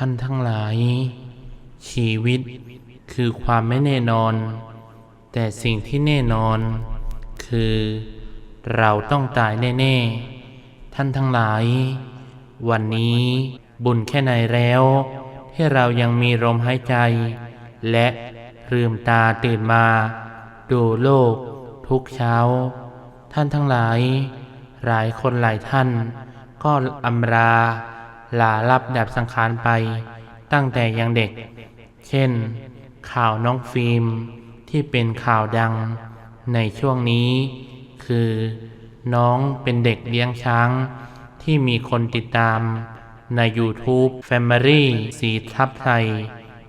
ท่านทั้งหลาย ชีวิตคือความไม่แน่นอน แต่สิ่งที่แน่นอน คือเราต้องตายแน่ ๆ ท่านทั้งหลาย วันนี้บุญแค่ไหนแล้วที่เรายังมีลมหายใจ และลืมตาตื่นมา ดูโลกทุกเช้า ท่านทั้งหลาย หลายคนหลายท่าน ก็อำลา ลาลับดับสังขารไป ตั้งแต่ยังเด็ก เช่น ข่าวน้องฟิล์มที่เป็นข่าวดังในช่วงนี้ คือน้องเป็นเด็กเลี้ยงช้าง ที่มีคนติดตามใน YouTube Family สีทับไทย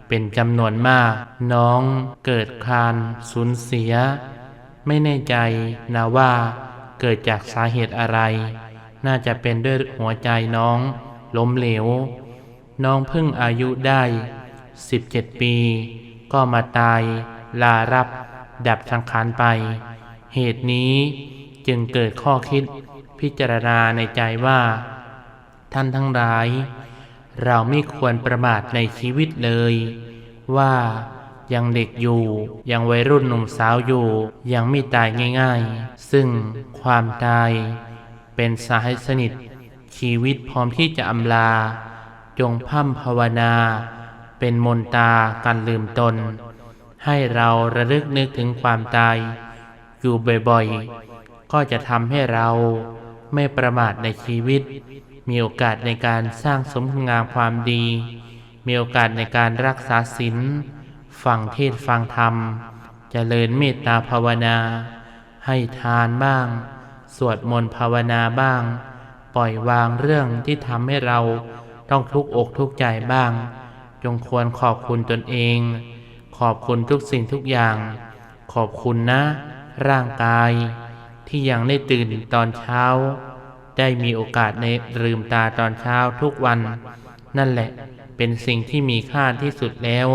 เป็นจำนวนมาก น้องเกิดคลานสูญเสีย ไม่แน่ใจนะว่าเกิดจากสาเหตุอะไร น่าจะเป็นด้วยหัวใจน้อง ล้มเหลว น้องเพิ่งอายุได้ 17 ปี ก็มาตาย ลารับดับสังขารไป เหตุนี้จึงเกิดข้อคิดพิจารณาในใจว่า ท่านทั้งหลาย เราไม่ควรประมาทในชีวิตเลย ว่ายังเด็กอยู่ ยังวัยรุ่นหนุ่มสาวอยู่ ยังไม่ตายง่าย ๆ ซึ่งความตายเป็นสาเหตุสนิท ชีวิตพร้อมที่จะอำลา จงพร่ำภาวนา เป็นมนตาการลืมตน ให้เราระลึกนึกถึงความตาย อยู่บ่อยๆ ก็จะทำให้เราไม่ประมาทในชีวิต มีโอกาสในการสร้างสมคุณงามความดี มีโอกาสในการรักษาศีลฟังเทศฟังธรรมเจริญเมตตาภาวนา ให้ทานบ้าง สวดมนต์ภาวนาบ้าง ปล่อยวางเรื่องที่ทำให้เราต้องทุกข์อกทุกข์ใจบ้าง จงควรขอบคุณตนเอง ขอบคุณทุกสิ่งทุกอย่าง ขอบคุณนะ ร่างกาย ที่ยังได้ตื่นตอนเช้า ได้มีโอกาสในลืมตาตอนเช้าทุกวัน นั่นแหละเป็นสิ่งที่มีค่าที่สุดแล้ว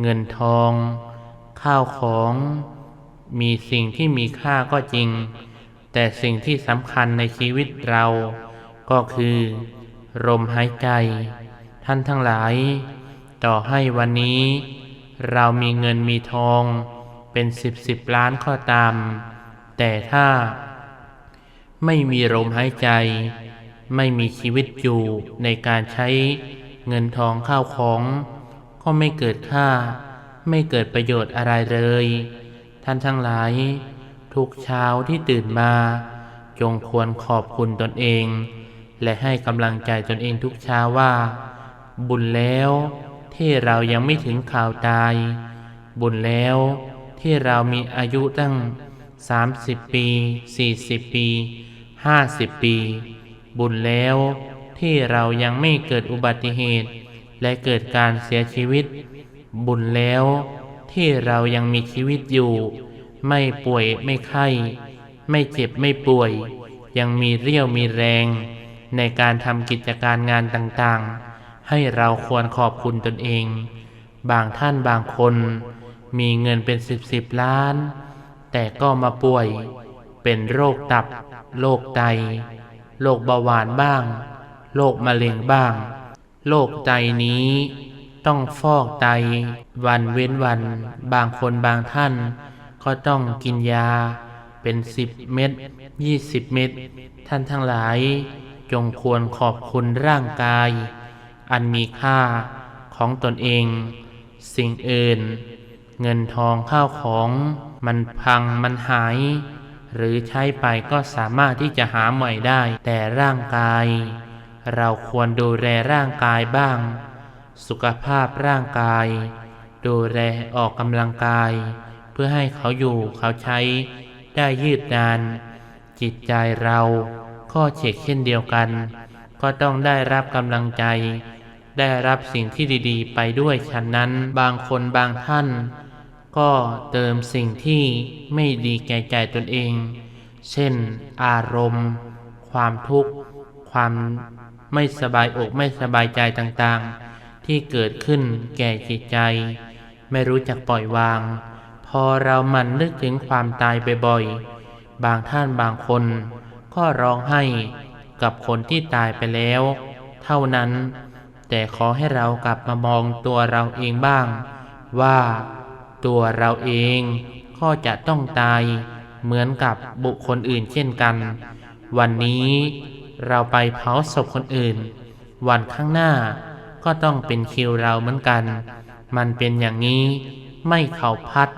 เงินทอง ข้าวของ มีสิ่งที่มีค่าก็จริง แต่สิ่งที่สำคัญในชีวิตเรา ก็คือลมหายใจ ท่านทั้งหลาย ต่อให้วันนี้ เรามีเงินมีทองเป็นสิบสิบล้านข้อตาม แต่ถ้า ไม่มีลมหายใจ ไม่มีชีวิตอยู่ในการใช้เงินทองข้าวของ ก็ไม่เกิดค่า ไม่เกิดประโยชน์อะไรเลย ท่านทั้งหลาย ทุกเช้าที่ตื่นมา จงควรขอบคุณตนเอง และให้กำลังใจตนเองทุกเช้าว่า บุญแล้วที่เรายังไม่ถึงข่าวตาย บุญแล้วที่เรามีอายุตั้ง 30 ปี 40 ปี 50 ปี บุญแล้วที่เรายังไม่เกิดอุบัติเหตุ และเกิดการเสียชีวิต บุญแล้วที่เรายังมีชีวิตอยู่ ไม่ป่วยไม่ไข้ ไม่เจ็บไม่ป่วย ยังมีเรี่ยวมีแรง ในการทำกิจการงานต่างๆ ให้เราควรขอบคุณตนเอง บางท่านบางคน มีเงินเป็นสิบสิบล้าน แต่ก็มาป่วย เป็นโรคตับ โรคไต โรคเบาหวานบ้าง โรคมะเร็งบ้าง โรคไตนี้ต้องฟอกไต วันเว้นวัน บางคนบางท่าน ก็ต้องกินยาเป็นสิบเม็ดยี่สิบเม็ดท่านทั้งหลาย จงควรขอบคุณร่างกาย อันมีค่าของตนเอง สิ่งอื่น เงินทองข้าวของมันพังมันหาย หรือใช้ไปก็สามารถที่จะหาใหม่ได้ แต่ร่างกาย เราควรดูแลร่างกายบ้าง สุขภาพร่างกาย ดูแลออกกำลังกาย เพื่อให้เขาอยู่เขาใช้ได้ยืดนาน จิตใจเราก็เช็คเช่นเดียวกัน ก็ต้องได้รับกำลังใจ ได้รับสิ่งที่ดีๆ ไปด้วยฉะนั้นบางคนบางท่าน ก็เติมสิ่งที่ไม่ดีแก่ใจตนเอง เช่น อารมณ์ ความทุกข์ ความไม่สบายอกไม่สบายใจต่างๆ ที่เกิดขึ้นแก่จิตใจ ไม่รู้จักปล่อยวาง อเรามันนึกถึงความตายบ่อยๆ บางท่านบางคน ก็ร้องไห้กับคนที่ตายไปแล้ว เท่านั้น แต่ขอให้เรากลับมามองตัวเราเองบ้าง ว่าตัวเราเองก็จะต้องตายเหมือนกับบุคคลอื่นเช่นกัน วันนี้เราไปเผาศพคนอื่น วันข้างหน้าก็ต้องเป็นคิวเราเหมือนกัน มันเป็นอย่างนี้ ไม่เขาพัด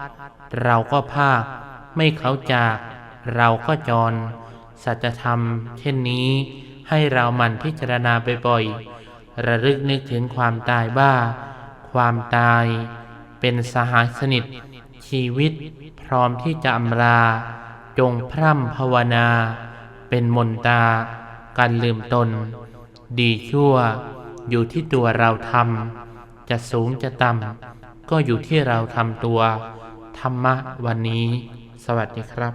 เราก็ภาค ไม่เขาจาก เราก็จร สัจธรรม เช่นนี้ให้เราหมั่นพิจารณาไปบ่อยๆ ระลึกนึกถึงความตายบ้า ความตาย เป็นสหายสนิท ชีวิตพร้อมที่จะอำลา จงพร่ำภาวนา เป็นมนตา การลืมตน ดีชั่ว อยู่ที่ตัวเราทำจะสูงจะต่ำ ก็อยู่ที่เราทำตัว ธรรมะวันนี้ สวัสดีครับ